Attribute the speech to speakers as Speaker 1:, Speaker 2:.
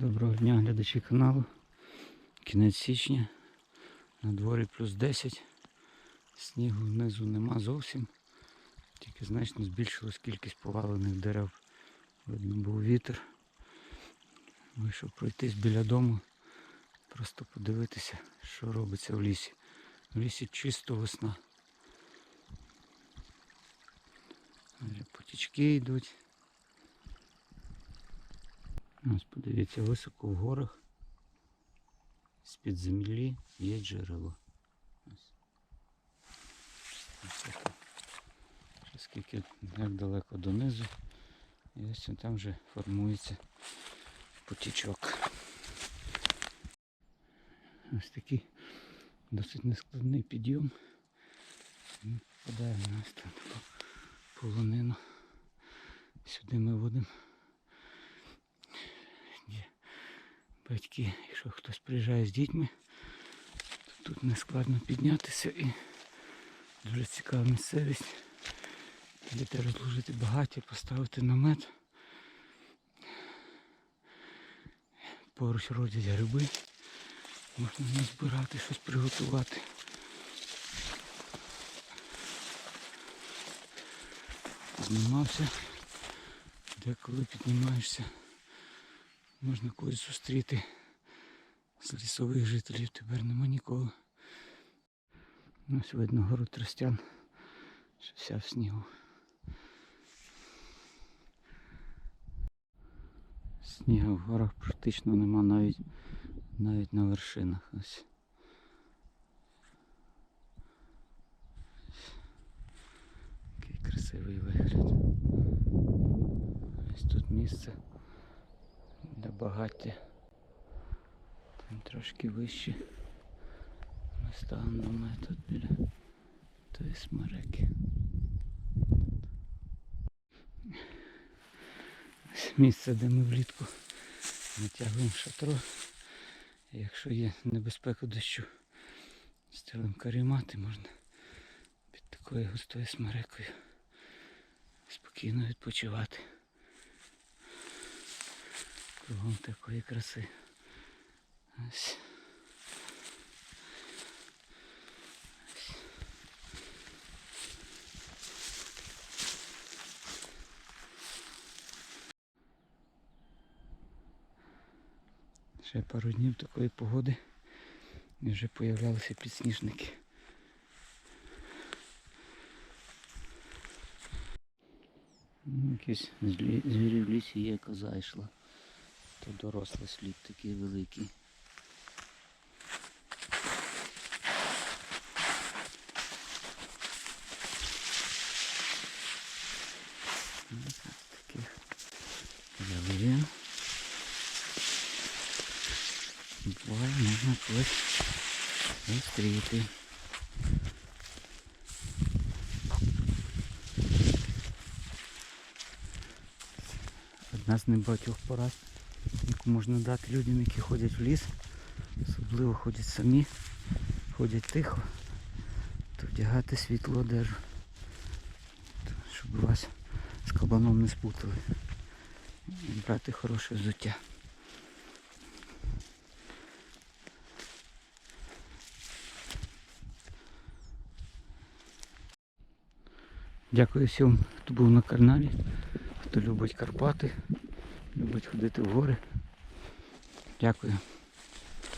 Speaker 1: Доброго дня, глядачі каналу. Кінець січня. На дворі плюс 10. Снігу внизу нема зовсім. Тільки значно збільшилась кількість повалених дерев. Видно був вітер. Вийшов пройтись біля дому. Просто подивитися, що робиться в лісі. В лісі чисто весна. Потічки йдуть. Ось подивіться, високо в горах. З-під землі є джерело. Ось. Ось. Скільки як далеко донизу. І ось там вже формується потічок. Ось такий досить нескладний підйом. Ми попадаємо на ось полонину. Сюди ми водимо. Є батьки, якщо хтось приїжджає з дітьми, то тут не складно піднятися і дуже цікава місцевість. Діти розложити багаття, поставити намет. Поруч родять гриби. Можна назбирати, щось приготувати. Знімався, деколи піднімаєшся. Можна когось зустріти з лісових жителів, тепер нема нікого. Ось видно гору Тростян, що вся в снігу. Снігу в горах практично нема навіть навіть на вершинах. Ось. Який красивий вигляд. Ось тут місце для багаття. Там трошки вище. Ми ставимо намет тут біля тої смереки. Ось місце, де ми влітку натягуємо шатро. Якщо є небезпека дощу, стелим карімати, можна під такою густою смерекою спокійно відпочивати. Кругом такої краси. Ось. Ще пару днів такої погоди і вже появлялися підсніжники. Ну, Якісь звірі в лісі є, коза йшла. То дорослий слід такий великий. Таких ялин. Буває, можна когось зустріти. Одна з небагатьох порад, яку можна дати людям, які ходять в ліс, особливо ходять самі, ходять тихо, то вдягати світлу одежу, щоб вас з кабаном не спутали. І брати хороше взуття. Дякую всім, хто був на каналі, хто любить Карпати, любить ходити в гори. Дякую.